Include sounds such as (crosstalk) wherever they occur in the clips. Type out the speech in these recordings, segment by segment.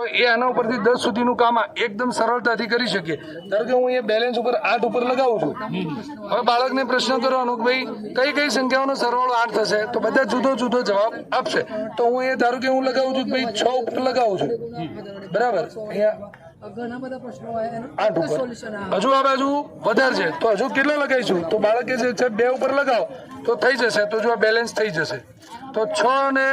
તો એ આના ઉપરથી દસ સુધીનું કામ એકદમ સરળતાથી કરી શકીએ. ધારો કે હું એ બેલેન્સ ઉપર આઠ ઉપર લગાવું છું. હવે બાળકને પ્રશ્ન કરવાનો કે ભાઈ, કઈ કઈ સંખ્યાઓનો સરવાળો આઠ થશે? તો બધા જુદો જુદો જવાબ આપશે. તો હું એ ધારો કે હું લગાવું છું કે ભાઈ છ ઉપર લગાવું છું. બરાબર? અહીંયા હજુ આ બાજુ વધારે છે. તો હજુ કેટલા લગાવીશું? તો બાળકે જે છે બે ઉપર લગાવો. તો થઈ જશે. તો જો બેલેન્સ થઈ જશે. તો છ અને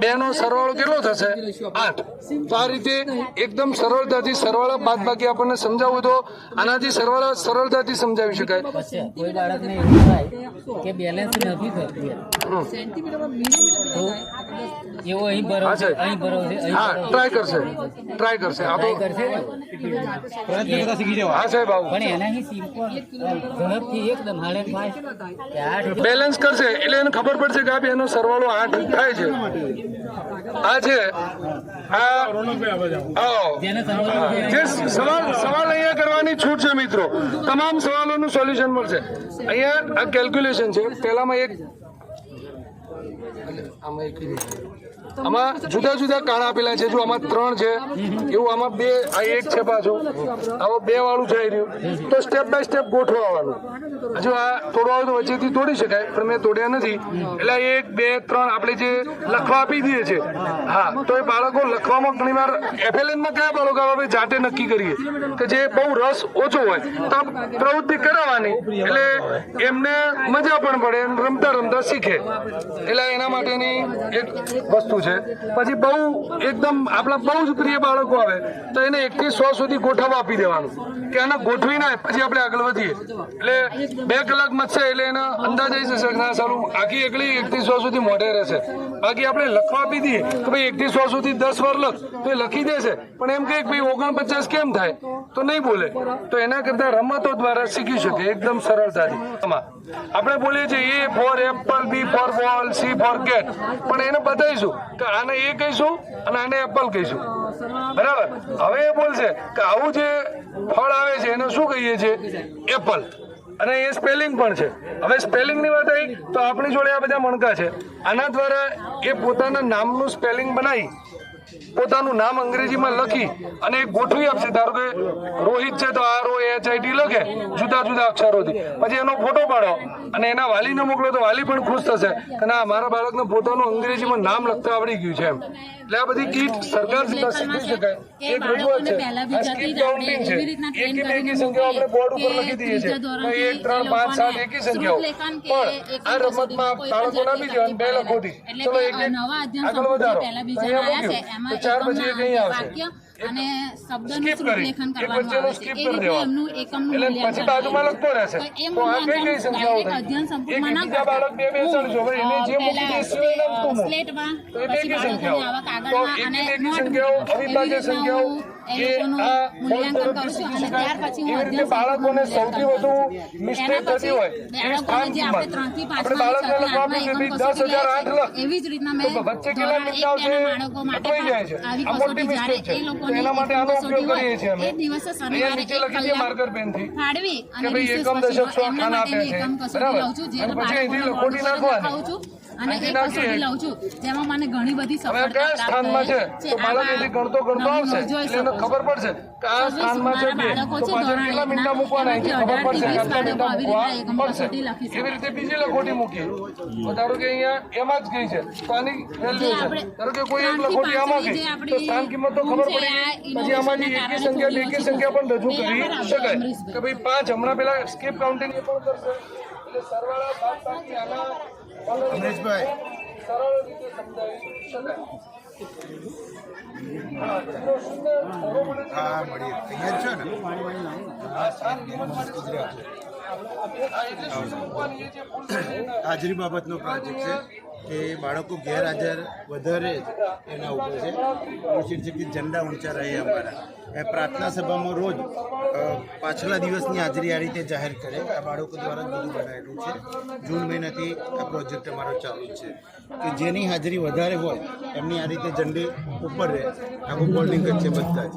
બે નો સરવાળો કેટલો થશે? આઠ. તો આ રીતે એકદમ સરળતાથી સરવાળા બાદ બાકી આપણને સમજાવવું તો આનાથી સરવાળા સરળતાથી સમજાવી શકાય. કોઈ બાળકને એવું થાય કે બેલેન્સ નથી થતું એમ. સેન્ટીમીટરમાં મિલીમીટર તો થાય એવો અહીં ભરો હા, છે અહીં ભરો છે હા ટ્રાય કરશે. ટ્રાય કરશે. આ તો હા સાહેબ આવું. પણ એનાથી સિમ્પલ ઝડપથી એકદમ હાડે થાય. બેલેન્સ કરશે. એટલે એને ખબર પડશે કે આ બેનો સરવાળો આઠ થાય છે. આ છે. આ જે સવાલ સવાલ અહીંયા કરવાની છૂટ છે મિત્રો. તમામ સવાલોનું સોલ્યુશન મળશે. અહીંયા આ કેલ્ક્યુલેશન છે. પહેલામાં એક આમાં એક આમાં જુદા જુદા કાળા આપેલા છે, જો આમાં ત્રણ છે, એવું આમાં બે, આ એક છે પાછું. આવો બે વાળું જઈ રહ્યું. તો સ્ટેપ બાય સ્ટેપ ગોઠવવાનું. હજુ આ તોડવા તો વચ્ચેથી તોડી શકાય, પણ મેં તોડ્યા નથી. એટલે એક, બે, ત્રણ આપણે જે લખવા આપી દઈએ છે. હા, તો એ બાળકો લખવામાં ઘણી વાર એફએલએનમાં કયા બાળકો આપણે જાતે નક્કી કરીએ. કે જે બહુ રસ ઓછો હોય, તો પ્રવૃત્તિ કરાવવાની. એટલે એમને મજા પણ પડે રમતા રમતા શીખે. એટલે એના માટેની એક વસ્તુ છે. પછી બહુ એકદમ આપણા બહુ જ પ્રિય બાળકો આવે, તો એને એકથી સો સુધી ગોઠવવા આપી દેવાનું. કે આને ગોઠવી ના પછી આપણે આગળ વધીએ. એટલે બે કલાક મચશે એટલે એનો અંદાજ આવી જશે ના સારું, આખી એકલી એકથી સો સુધી મોઢે રહેશે. બાકી આપણે લખવા આપી દઈએ, કે ભાઈ એકથી સો સુધી દસ વાર લખ, તો એ લખી દેશે. પણ એમ કહે કે ભાઈ ઓગણપચાસ કેમ થાય? તો નહીં બોલે. તો એના કરતાં રમતો દ્વારા શીખી શકે, એકદમ સરળતાથી. આપણે બોલીએ છીએ A for apple B for ball C for cat પણ એને બતાવીશું કે આને એ કહીશું અને આને એપલ કહીશું. બરાબર? હવે એ બોલશે કે આવું જે ફળ આવે છે, એને શું કહીએ છીએ? એપલ અને એ સ્પેલિંગ પણ છે. હવે સ્પેલિંગની વાત આવી, તો આપણી જોડે આ બધા મણકા છે. આના દ્વારા એ પોતાના નામનું સ્પેલિંગ બનાવી પોતાનું નામ અંગ્રેજીમાં લખી અને ગોઠવી આપશે. ધારો કે રોહિત છે તો R O H I T લખે. જુદા જુદા અક્ષરોથી. પછી એનો ફોટો પાડો અને એના વાલીને મોકલો તો વાલી પણ ખુશ થશે. કે ના મારા બાળકને પોતાનું અંગ્રેજીમાં નામ લખતા આવડી ગયું છે એમ. એટલે આ બધી કીટ સરકાર શીખવી શકાય. એક રજૂઆત છે. આ સ્કીપ કાઉન્ટિંગ છે. એકી બે સંખ્યાઓ આપણે બોર્ડ ઉપર લખી દઈએ છીએ. એક ત્રણ પાંચ સાત એકી સંખ્યાઓ. પણ આ રમતમાં બાળકોને નામી દેવાનું બે લખોથી. ચલો એક આગળ વધારો. ચાર પછી એક અહીં આવશે? અને શબ્દનું સ્કીપ સ્વરૂપ કરી. લેખન એક કરવાનું આવે છે. એ રીતે એમનું એકમનું એટલે પછી બાજુમાં લખતો રહેશે. એ મૂલ્યાંકન સંખ્યાઓ અધ્યયન થઈ એક સંપૂર્ણ ના કરતા. બે બે ચડશો હવે એને જે મૂકી દે સિવાય નાખતું સ્લેટમાં, પછી બાળકોને આવા કાગળમાં અને નોટ અવિભાજ્ય સંખ્યાઓ એ એ આ રીતે બાળકોને સૌથી વધુ મિસ્ટેક થતી હોય જે આપણે બાળકને છઠ્ઠા, લખવા આપીએ દસ હજાર આઠ લખ. એવી જ રીતના મેં વચ્ચે કેટલા મિનિટ આવશે અટવાઈ જાય છે? આ મોટી મિસ્ટેક છે. એ એના માટે આનો ઉપયોગ કરીએ છીએ અમે. અહીંયા નીચે લખી દઈએ માર્કર પેનથી કે ભાઈ એકમ દશક સો ખાના માટેની છે. બરાબર. પછી અહીંથી લખોટી નાખવાની. અને એ કસોટી લઉં છું જેમાં મને ઘણી બધી સફળતા પ્રાપ્ત સ્થાનમાં છે? તો એથી ગણતો ગણતો આવશે એટલે ખબર પડશે કે આ સ્થાનમાં છે બાળકો છે ધોરણ કેટલા મૂકવાના અહીંથી ખબર પડશે. કે આટલા મૂકવા પડશે એવી રીતે બીજી લખોટી મૂકી તો ધારો કે અહીંયા એમાં જ ગઈ છે. તો આની વેલ્યુ છે. ધારો કે કોઈ એક લખોટી આમાં ગઈ તો સ્થાન કિંમત તો ખબર પડી. પછી આમાંથી એકી સંખ્યા કારણે સંખ્યા પણ રજૂ કરી શકાય. કે ભાઈ પાંચ હમણાં પેલા સ્કીપ કાઉન્ટિંગ એ પણ કરશે. એટલે સરવાળા બાદ બાકી આના રમેશભાઈ સરળ છે. ને? હાજરી બાબતનો પ્રોજેક્ટ છે. કે બાળકો ગેરહાજર વધારે એના ઉપર છે. કે ઝંડા ઊંચા રહે અમારા. એ પ્રાર્થના સભામાં રોજ પાછલા દિવસની હાજરી આ રીતે જાહેર કરે. આ બાળકો દ્વારા બધું બનાવેલું છે. જૂન મહિનાથી આ પ્રોજેક્ટ અમારો ચાલુ છે. કે જેની હાજરી વધારે હોય, એમની આ રીતે ઝંડી ઉપર રહે. આખું બોલ્ડિંગ જ છે બધા જ.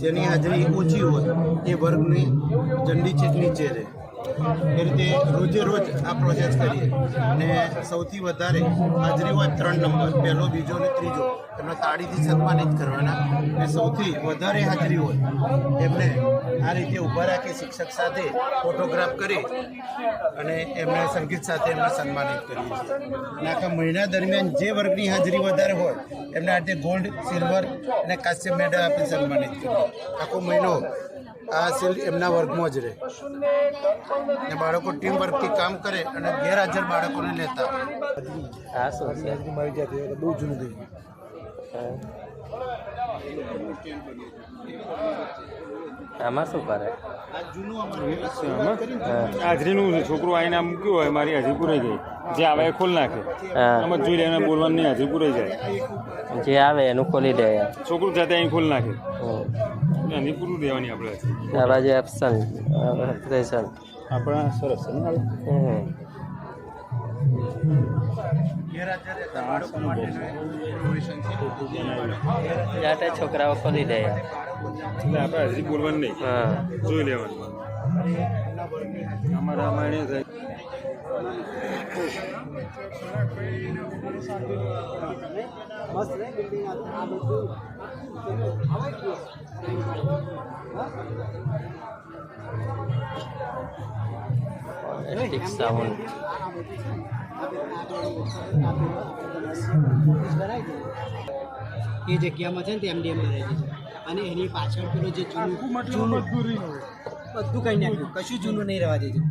જેની હાજરી ઓછી હોય, એ વર્ગની ઝંડી છે નીચે રહે. એ રીતે રોજે રોજ આ પ્રોજેક્ટ કરીએ. અને સૌથી વધારે હાજરી હોય ત્રણ નંબર, પહેલો, બીજો અને ત્રીજો, એમને તાળીથી સન્માનિત કરવાના. અને સૌથી વધારે હાજરી હોય, એમને આ રીતે ઊભા રાખી શિક્ષક સાથે ફોટોગ્રાફ કરી અને એમને સંગીત સાથે એમને સન્માનિત કરીએ છીએ. અને આખા મહિના દરમિયાન જે વર્ગની હાજરી વધારે હોય, એમને આ રીતે ગોલ્ડ સિલ્વર અને કાશ્ય મેડલ આપી સન્માનિત કરીએ. આખો મહિનો આ સિલ એમના વર્ગમાં જ રહે. ને બાળકો ટીમ વર્કથી કામ કરે અને ગેરહાજર બાળકોને લેતા. બહુ જૂનું થઈ આમાં શું કરે હાજરીનું છોકરો છોકરું આવીને આમ મૂક્યું હોય મારી હાજરી પૂરાઈ ગઈ. જે આવે એ ખોલ નાખે. હા. આમ જ જોઈ લે એને બોલવાની હાજરી પૂરાઈ જાય. જે આવે એનું ખોલી દે. છોકરું જાતે અહીં ખોલ નાખે. એની પૂરું દેવાની આપણે. આ બાજુ એબસન્ટ પ્રેઝન્ટ આપણા સરસ જાતે છોકરાઓ ખોલી દે. એટલે આપણે હજી બોલવાનું નહીં. હા. જોઈ લેવાનું. અમારા રામાયણે સાઉન્ડ એ જગ્યામાં છે ને તે એમડીએમ રહે છે. અને એની પાછળ પેલું જે જૂનું જૂનું. બધું કઈ નાખ્યું. કશું જૂનું નહીં રહેવા દીધું.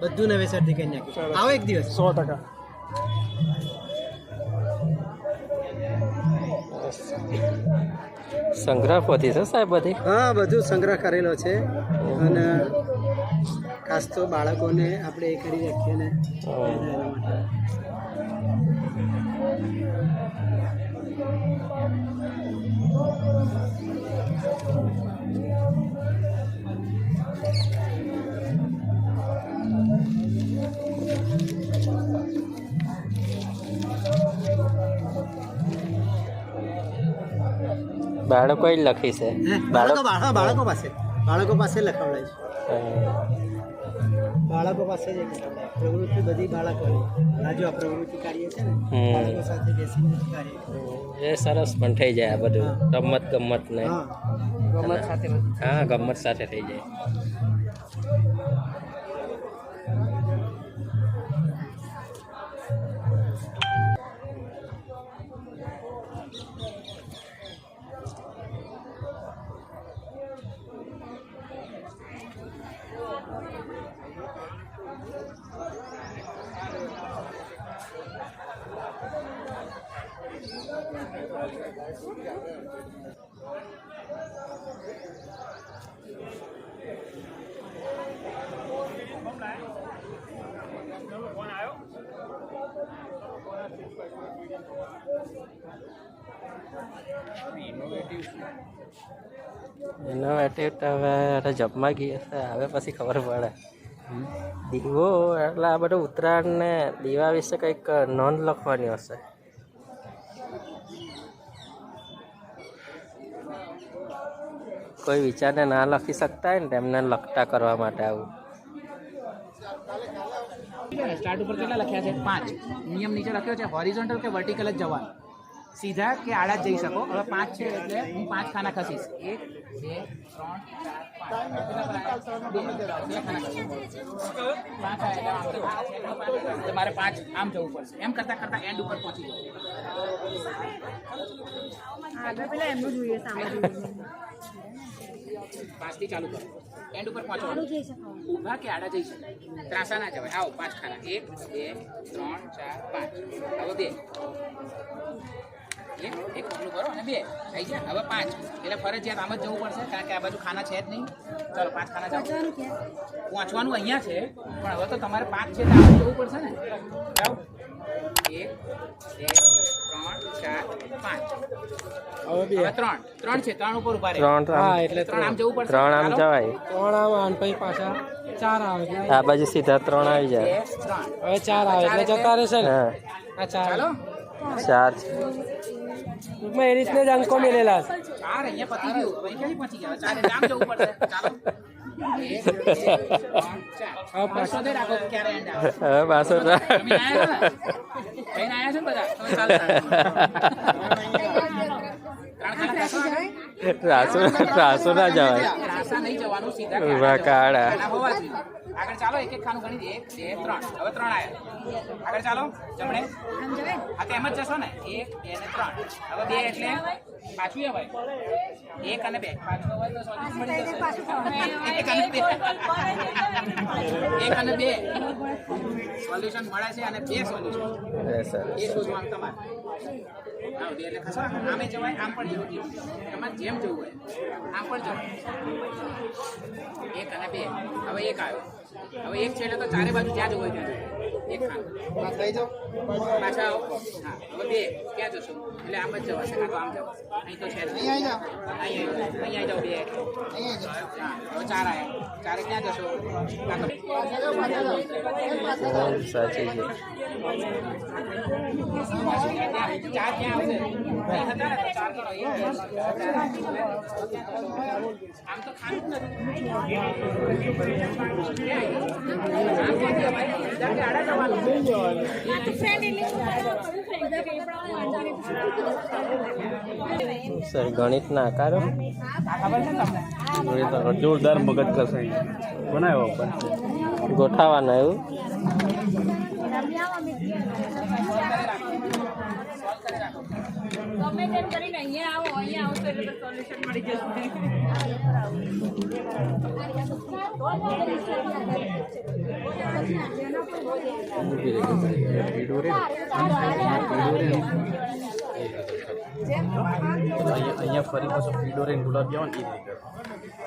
બધું નવેસરથી કઈ નાખ્યું. આવો એક દિવસ. સો ટકા. સંગ્રહ પોથી છે સાહેબ બધી? હા બધું સંગ્રહ કરેલો છે. અને ખાસ તો બાળકોને આપણે એ કરી રાખીએ ને. બાળકો જ લખી છે. બાળકો બાળકો પાસે. બાળકો પાસે લખાવડાય છે. બાળકો પાસે જ પ્રવૃત્તિ બધી બાળકોની. રાજુ આ પ્રવૃત્તિ કાર્ય છે ને બાળકો સાથે બેસીને કાર્ય એ સરસ પણ થઈ જાય આ બધું. રમત ગમત ને હા. ગમત સાથે હા ગમત સાથે થઈ જાય. ઇનોવેટિવ હવે જપમાં ગઈ હશે. હવે પછી ખબર પડે. દીવો, એટલે આ બધું ઉત્તરાયણને દીવા વિશે કંઈક નોંધ લખવાની હશે. કોઈ વિચારને ના લખી શકતા હોય ને તેમને લખતા કરવા માટે આવું. સ્ટાર્ટ ઉપર કેટલા લખ્યા છે? પાંચ. નિયમ નીચે લખ્યો છે હોરિઝોન્ટલ કે વર્ટિકલ જ જવાનું? સીધા કે આડા જ જઈ શકો હવે પાંચ છે એટલે હું પાંચ ખાના ખસીશ એક બે ત્રણ ચાર પાંચ કેટલા પર આવ્યા? બે બે ખાના ખસીશ પાંચ આવ્યા એટલે આમ તો પાંચ, પાંચ, પાંચ. એટલે મારે પાંચ આમ જવું પડશે એમ કરતા કરતા એન્ડ ઉપર પહોંચી જવું પાંચથી ચાલુ કરો એન્ડ ઉપર પહોંચવાનું ઊભા કે આડા જઈ શકે ત્રાસા ના જવાય આવો પાંચ ખાના એક બે ત્રણ ચાર પાંચ હવે બે એક એક પગલું કરો અને બે. થઈ ગયા. હવે પાંચ. એટલે ફરજિયાત આમ જ જવું પડશે કારણ કે આ બાજુ ખાના છે જ નહીં. ચલો પાંચ ખાના જાઓ. પહોંચવાનું અહીંયા છે પણ હવે તો તમારે પાંચ છે તો આમ જવું પડશે ને? જાઓ. એક બે ત્રણ ચાર પાંચ. હવે ત્રણ. ત્રણ છે ત્રણ ઉપર ઊભા ત્રણ તો આમ- એટલે ત્રણ આમ જવું પડશે. ત્રણ આમ જવાય. ત્રણ આવે અને પછી પાછા ચાર આવે. આ બાજુ સીધા ત્રણ આવી જાય. હવે ચાર આવે. એટલે જતા રહેશે ને? હા ચાર. ચાલો. ચાર છે. ટૂંકમાં એ રીતને જ અંકો આયા છો ને? જવાય. જવાનું કાળા. આગળ ચાલો એક એક ખાનું ગણી એક બે ત્રણ. હવે ત્રણ આવ્યા આગળ ચાલો જમણે. હા તો એમ જ જશો ને? એક બે ને ત્રણ. હવે બે એટલે પાછું એ એક અને બે. પાછું હોય તો મળી જશે એક અને બે. એક અને બે. સોલ્યુશન મળે છે અને બે સોલ્યુશન. એ શોધવાનું તમારે. આવ બે એટલે ખસો આમે જવાય આમ પણ જવું તમારે જેમ જવું હોય. આમ પણ જવાય. એક અને બે. હવે એક આવ્યો. હવે એક છે એટલે તો ચારે બાજુ જ્યાં જવું હોય ત્યાં જવું. એક પાછા આવો. હા હવે બે. ક્યાં જશો? એટલે આમ જ જવાશે કાં તો આમ જવાશે. અહીં તો છે અહીં આવી જાઓ. અહીં આવી જાઓ. બે. હા હવે ચાર આવ્યા ચારે ક્યાં જશો? કાં સાચી છે. ચાર ક્યાં આવશે. આમ તો ખાનું નથી. સર ગણિતના આકારો? જોરદાર મગજ કસાઈ બનાવ્યો ગોઠાવાના એવું? ગમે તેમ કરીને અહીંયા આવો, અહીંયા અહીંયા ફરી પાછું પીડો રહીને ગુલાબ જાવ ને એ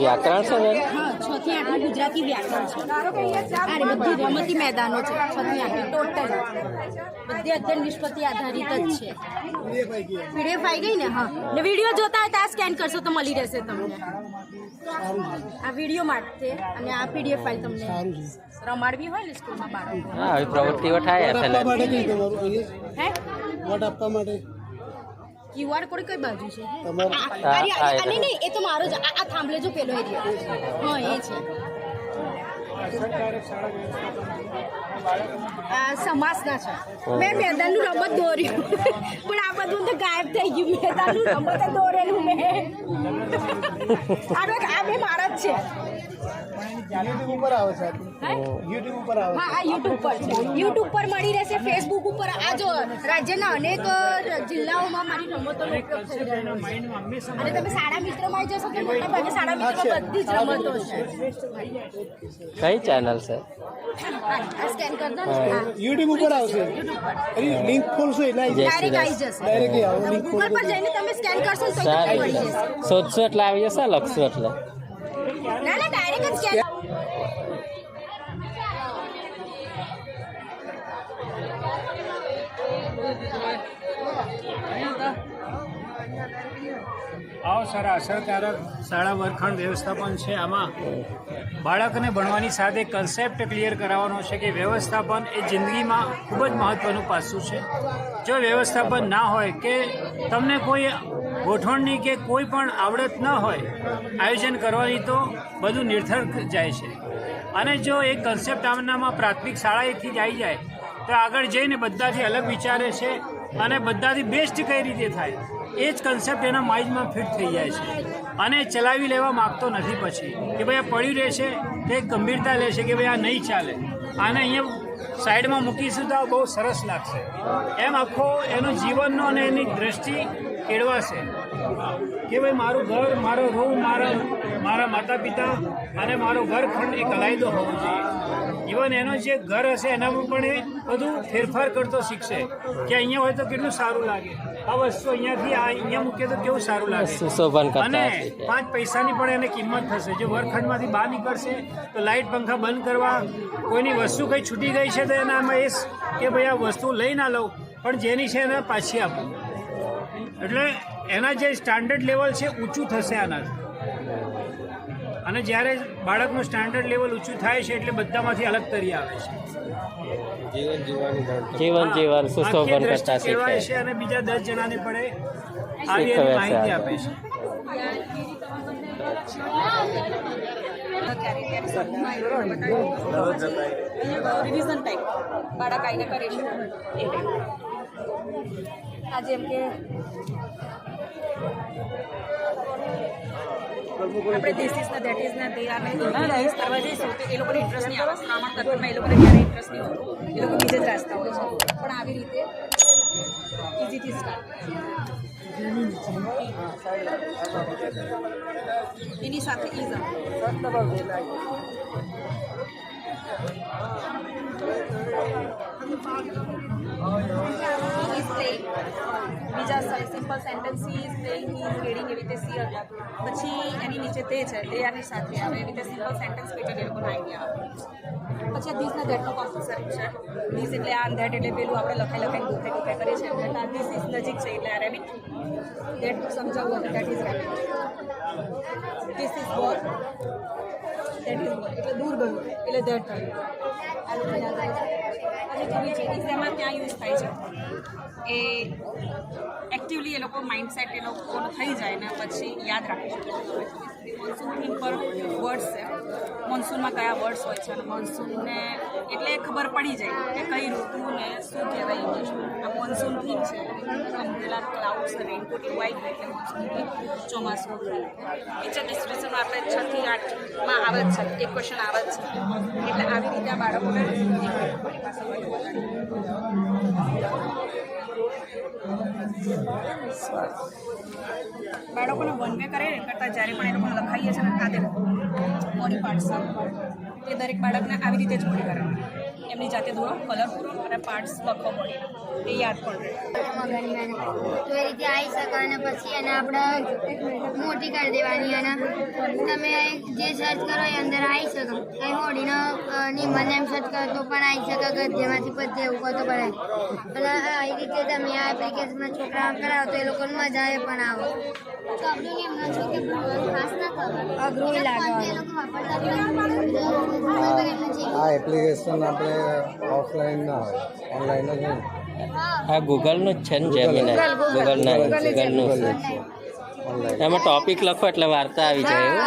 વ્યાકરણ છે છ થી આઠ ગુજરાતી વ્યાકરણ છે. અરે બધી રમતી મેદાનો છે છ થી આઠ ટોટલ બધી અધ્યયન નિષ્પતિ આધારિત જ છે. પીડીએફ ફાઈ ગઈ ને? હા. ને વીડિયો જોતા હોય તો આ સ્કેન કરશો તો મળી રહેશે તમને. આ વીડિયો માટે અને આ પીડીએફ ફાઇલ તમને રમાડવી હોય ને સ્કૂલમાં બાળકો હા પ્રવૃત્તિઓ થાય. હે? વોટ આપવા માટે? ક્યુઆર કોડ કઈ બાજુ છે? તમારો આ- આ- અરે, નહીં એ તો મારો જ આ થાંભલે જો પેલો એરિયા હા એ છે. આ સમાસના છે. મેં મેદાનનું રમત દોર્યું. પણ આ બધું તો ગાયબ થઈ ગયું. મેદાનનું રમત દોરેલું મેં. (laughs) આ બે મારા જ છે. યુટ્યુબ ઉપર આવે છે? યુટ્યુબ ઉપર આવે હા આ યુટ્યુબ પર છે. યુટ્યુબ પર મળી રહેશે ફેસબુક ઉપર. આ જો રાજ્યના અનેક જિલ્લાઓમાં મારી રમતોનો ઉપયોગ થઈ રહ્યો છે. અને તમે સારા મિત્રોમાં આવી જશો તો મોટા ભાગે સારા મિત્રો બધી જ રમતો છે. કઈ ચેનલ છે. યુટ્યુબ ઉપર આવશે. લિંક ખોલશો એટલે આવી ડાયરેક્ટ જશે. ડાયરેક્ટ આવો લિંક ગૂગલ પર જઈને તમે સ્કેન કરશો તો જશે. શોધશું એટલે આવી જશે લખશો એટલે. ના ના સારા અસરકારક શાળા વર્ગખંડ વ્યવસ્થાપન છે. આમાં બાળકને ભણવાની સાથે કન્સેપ્ટ ક્લિયર કરાવવાનો છે કે વ્યવસ્થાપન એ જિંદગીમાં ખૂબ જ મહત્ત્વનું પાસું છે. જો વ્યવસ્થાપન ના હોય કે તમને કોઈ ગોઠવણની કે કોઈ પણ આવડત ન હોય, આયોજન કરવાની તો બધું નિર્થક જાય છે. અને જો એ કન્સેપ્ટ આમનામાં પ્રાથમિક શાળાએથી જ આવી જાય, તો આગળ જઈને બધાથી અલગ વિચારે છે અને બધાથી બેસ્ટ કઈ રીતે થાય? એ જ કન્સેપ્ટ એના માઇન્ડમાં ફિટ થઈ જાય છે. અને ચલાવી લેવા માગતો નથી પછી. કે ભાઈ આ પડ્યું રહેશે તે ગંભીરતા લેશે કે ભાઈ આ નહીં ચાલે. આને અહીંયા સાઈડમાં મૂકીશું તો બહુ સરસ લાગશે. એમ આખો એનો જીવનનો અને એની દ્રષ્ટિ કેળવાશે. કે ભાઈ મારું ઘર, મારો રૂમ, મારા મારા માતા પિતા અને મારો ઘરખંડ એક અલાયદો હોવો જોઈએ. ઇવન એનો જે ઘર હશે એનામાં પણ એ બધું ફેરફાર કરતો શીખશે. કે અહીંયા હોય તો કેટલું સારું લાગે. આ વસ્તુ અહીંયાથી આ અહીંયા મૂકીએ તો કેવું સારું લાગે. અને પાંચ પૈસાની પણ એને કિંમત થશે. જો વર્ગખંડમાંથી બહાર નીકળશે તો લાઇટ પંખા બંધ કરવા કોઈની વસ્તુ કંઈ છૂટી ગઈ છે તો એનામાં એ કે ભાઈ આ વસ્તુ લઈ ના લઉં પણ જેની છે એને પાછી આપું. એટલે એના જે સ્ટાન્ડર્ડ લેવલ છે ઊંચું થશે આનાથી. અને જ્યારે બાળકનું સ્ટાન્ડર્ડ લેવલ ઊંચું થાય છે એટલે બધામાંથી અલગ તરી આવે છે. જીવન જીવન સુશોભન કરતા શીખે. છે અને બીજા દસ જણાને પડે આવી માહિતી આપે છે. રિવિઝન ટાઈપ બાળક આવીને કરે છે. એ આ કે આપણે ધીસ ઇઝ ના દેટ ઇઝ ના તે કરવા જઈશું તો એ લોકોને ઇન્ટરેસ્ટ નહીં આવે. શ્રાવણ તત્વમાં એ લોકોને ક્યારે ઇન્ટરેસ્ટ નહીં હોતો એ લોકો બીજે જ રાસ્તા હોય છે. પણ આવી રીતે ઇઝીથી સ્ટાર્ટ એની સાથે ઇઝ આવે. બીજા simple sentence is playing he is એવી રીતે સી હતા પછી એની નીચે તે છે, તે આની સાથે આવે. એવી રીતે સિમ્પલ સેન્ટેન્સ પેટર્ન એ લોકોનો આઈડિયા આવે. પછી ધીસ ને ધેટનો કોમ્પલસરી છે. ધીસ એટલે આ ધેટ એટલે પેલું આપણે લખાઈ લખાઈ ગોખે ગોખે કરીએ છીએ. આ ધીસ ઇઝ નજીક છે એટલે આ રેબિટ ધેટ સમજાવવું હતું that is rabbit this is ball that is ball એટલે દૂર ગયું. એટલે ધેટ થયું. આ લોકો યાદ આવે છે. અને જુદી છે? એમાં ક્યાં યુઝ થાય છે. એ એક્ટિવલી એ લોકો માઇન્ડસેટ એ લોકો થઈ જાય ને પછી યાદ રાખી શકે મોન્સૂન પર વર્ડ્સ છે. મોન્સૂનમાં કયા વર્ડ્સ હોય છે અને મોન્સૂનને એટલે ખબર પડી જાય કે કઈ ઋતુને શું કહેવાય ઇંગ્લિશમાં આ મોન્સૂન થીમ છે. અમ્બ્રેલા ક્લાઉડ્સ રેનકોટ આવી ગયું એટલે મોન્સૂન ચોમાસું ટીચર ડિસ્ક્રિપ્શન આપણે છ થી આઠમાં આવે જ છે. એક ક્વેશ્ચન આવે જ છે. એટલે આવી રીતે આ બાળકોને બાળકોને વન વે કરે કરતાં જ્યારે પણ એ લોકોને લખાઈએ છે ને આ તે બોડી પાર્ટ્સ એ દરેક બાળકને આવી રીતે જ બોડી કરવાનું એમની જાતે દોરો કલર પૂરો અને પાર્ટ્સ લખવા બોડી એ યાદ પણ રહે તો એ રીતે આવી શકા અને પછી એને આપણે મોટી કરી દેવાની અને તમે જે સર્ચ કરો એ અંદર આવી શકો. કંઈ હોડીનો નિમન એમ સર્ચ કરો તો પણ આવી શકે ગદ્યમાંથી પદ્ય એવું કહો તો પણ અને આવી રીતે તમે આ એપ્લિકેશનમાં છોકરાઓ કરાવો તો એ લોકોને મજા આવે પણ આવે. તો આપણે એમનો છો કે ખાસ ના કરો? અઘરું લાગે એ લોકો વાપરતા આ એપ્લિકેશન આપણે ઓફલાઈન ના હોય. ઓનલાઈન જ હોય. આ ગૂગલનું જ છે ને જેમિનાઈ ગૂગલના ગૂગલનું છે. એમાં ટોપિક લખો એટલે વાર્તા આવી જાય એવું?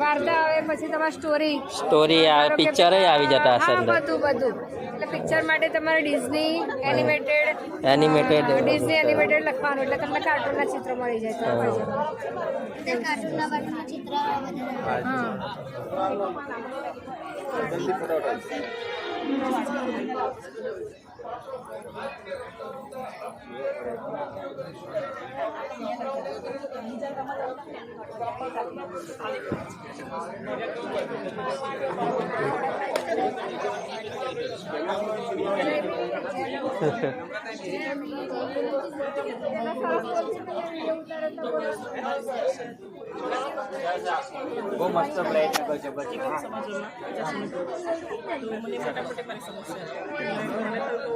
વાર્તા આવે પછી તમારી સ્ટોરી સ્ટોરી આ પિક્ચર આવી જતા હશે બધું બધું. એટલે પિક્ચર માટે તમારે Disney animated animated Disney animated લખવાનું એટલે તમને કાર્ટૂનના ચિત્ર મળી જાય તો કાર્ટૂનના ચિત્ર હા. બહુ મસ્ત પ્રયત્ન કરશે પછી આમાં વાત હવે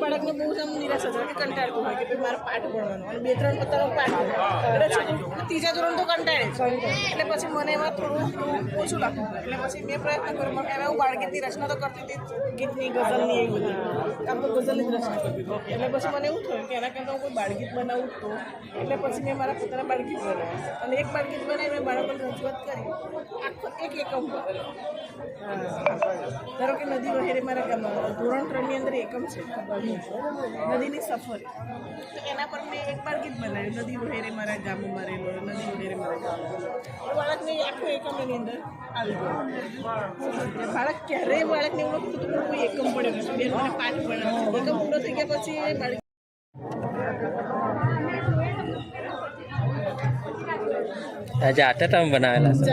બાળકને બહુ આમ નિરાશા થાય કે કંટાળતું હોય કે ભાઈ મારે પાઠ ભણવાનો અને બે, ત્રણ પત્તાનો પાઠ ત્રીજા ધોરણ તો કંટાળે એટલે પછી મને એમાં થોડું ઓછું લાગતું એટલે પછી મેં પ્રયત્ન કર્યો એમાં હું બાળગીતની રચના તો કરતી હતી. ગીતની ગઝલની એવી બધી. આમ તો ગઝલની જ રચના એટલે પછી મને એવું થયું કે એના કરતાં હું કોઈ બાળગીત બનાવું તો. એટલે પછી મેં મારા પોતાના બાળગીત બનાવ્યા. અને એક બાળગીત બનાવી મેં બાળકોને રજૂઆત કરી. આખો એક એકમ ધારો કે નદી વગેરે મારા ગામમાં ધોરણ ત્રણની અંદર એકમ છે. નદીની સફર. તો એના પર મેં એક બાર ગીત બનાવ્યું. નદી વગેરે મારા ગામ મરેલો નદી વહેરે મારા ગામ બાળકને આખું એકમ એની અંદર આવી ગયું. બાળક ક્યારેય બાળકને એવું નતું કે કોઈ એકમ પડ્યો બેન મને પાઠ ભણાવો એકમ પૂરો થઈ ગયા પછી એ બાળક જાતે તમે બનાવેલા છે.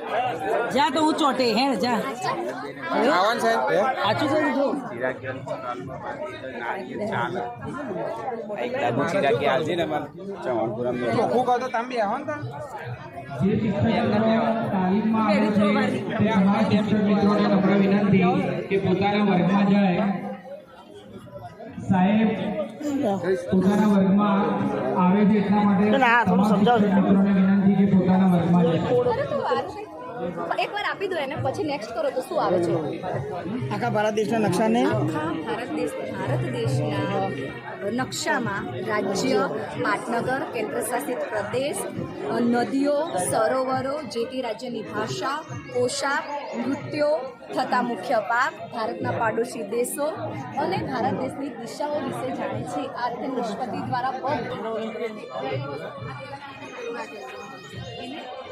જા તો હું ચોટે હે જા આવવાનું છે સાચું છે ને જો ચોખ્ખું કહો તો તમે બી આવો ને તાર. કે પોતાના વર્ગમાં જાય સાહેબ પોતાના વર્ગમાં આવે છે એટલા માટે મિત્રોને વિનંતી કે પોતાના વર્ગમાં જાય એકવાર આપી દો એને પછી નેક્સ્ટ કરો તો શું આવે છે? આખા ભારત દેશના નકશાને? આખા ભારત દેશ ભારત દેશના નકશામાં રાજ્ય પાટનગર કેન્દ્રશાસિત પ્રદેશ નદીઓ સરોવરો જે તે રાજ્યની ભાષા પોશાક નૃત્યો થતા મુખ્ય પાક ભારતના પાડોશી દેશો અને ભારત દેશની દિશાઓ વિશે જાણે છે. આ રીતે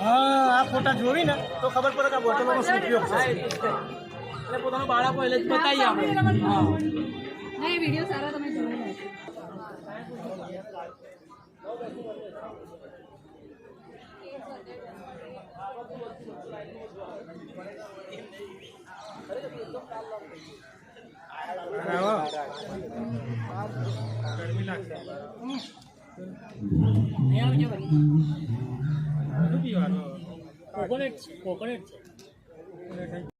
હા આ ફોટા જોવી ને તો ખબર પડે કે આ બોટલોનો શું ઉપયોગ છે. એટલે પોતાનું બાળકો એટલે જ બતાવીએ આપણે. હા. ના વીડિયો સારા તમે જોયેલા છે કોકોનટ કોકોનટ છે.